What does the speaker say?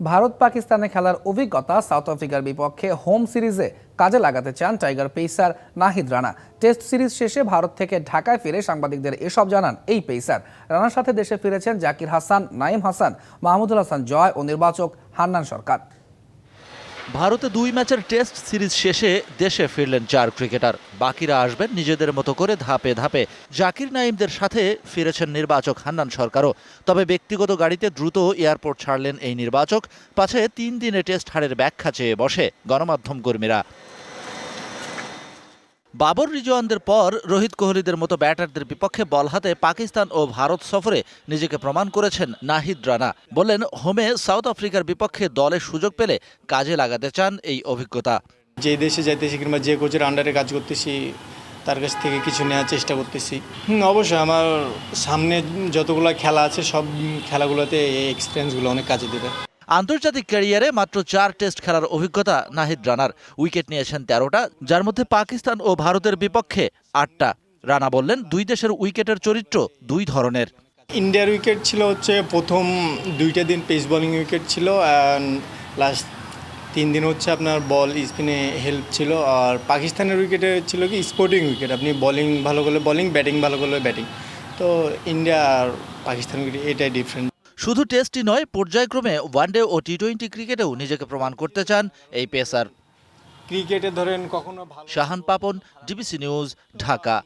ভারত পাকিস্তানে খেলার অভিজ্ঞতা সাউথ আফ্রিকার বিপক্ষে হোম সিরিজে কাজে লাগাতে চান tiger pacer Nahid Rana. Test series শেষে ভারত থেকে ঢাকায় ফিরে সাংবাদিকদের এসব জানান এই পেসার। রানার সাথে দেশে ফিরেছেন জাকির হাসান নাইম হাসান, মাহমুদুল হাসান জয় ও নির্বাচক হান্নান সরকার। ভারতে দুই ম্যাচের টেস্ট সিরিজ শেষে দেশে ফিরলেন চার ক্রিকেটার। বাকিরা আসবেন নিজেদের মতো করে ধাপে ধাপে। জাকির নাইমদের সাথে ফিরেছেন নির্বাচক হান্নান সরকারও। তবে ব্যক্তিগত গাড়িতে দ্রুত এয়ারপোর্ট ছাড়লেন এই নির্বাচক। পাছে তিন দিনে টেস্ট হারের ব্যাখ্যা চেয়ে বসে গণমাধ্যম কর্মীরা। বাবর রিজওয়ানদের পর রোহিত কোহলিদের মতো ব্যাটারদের বিপক্ষে বল হাতে পাকিস্তান ও ভারত সফরে নিজেকে প্রমাণ করেছেন নাহিদ রানা। বললেন, হোমে সাউথ আফ্রিকার বিপক্ষে দলে সুযোগ পেলে কাজে লাগাতে চান এই অভিজ্ঞতা। যে দেশে যাইতেছি কিংবা যে কোচের আন্ডারে কাজ করতেছি, তার কাছ থেকে কিছু নেওয়ার চেষ্টা করতেছি। অবশ্যই আমার সামনে যতগুলো খেলা আছে, সব খেলাগুলোতে এই এক্সপিরিয়েন্সগুলো অনেক কাজে দেবে। আন্তর্জাতিক ক্যারিয়ারে মাত্র চার টেস্ট খেলার অভিজ্ঞতা নাহিদ রানার। উইকেট নিয়েছেন তেরোটা, যার মধ্যে পাকিস্তান ও ভারতের বিপক্ষে আটটা। রানা বললেন, দুই দেশের উইকেটের চরিত্র দুই ধরনের। ইন্ডিয়ার উইকেট ছিল হচ্ছে প্রথম দুইটা দিন পেস বলিং উইকেট ছিল লাস্ট তিন দিন হচ্ছে আপনার বল স্পিনে হেল্প ছিল। আর পাকিস্তানের উইকেটে ছিল কি স্পোর্টিং উইকেট। আপনি বলিং ভালো করলে বলিং ব্যাটিং ভালো করলে ব্যাটিং তো ইন্ডিয়া আর পাকিস্তান উইকেট এটাই ডিফারেন্ট শুধু টেস্টই নয় পর্যায়ক্রমে ওয়ানডে ও টি টোয়েন্টি ক্রিকেটেও নিজেকে প্রমাণ করতে চান এই পেসার। ক্রিকেটে ধরেন কখনো শাহান পাপন ডিবিসি নিউজ ঢাকা।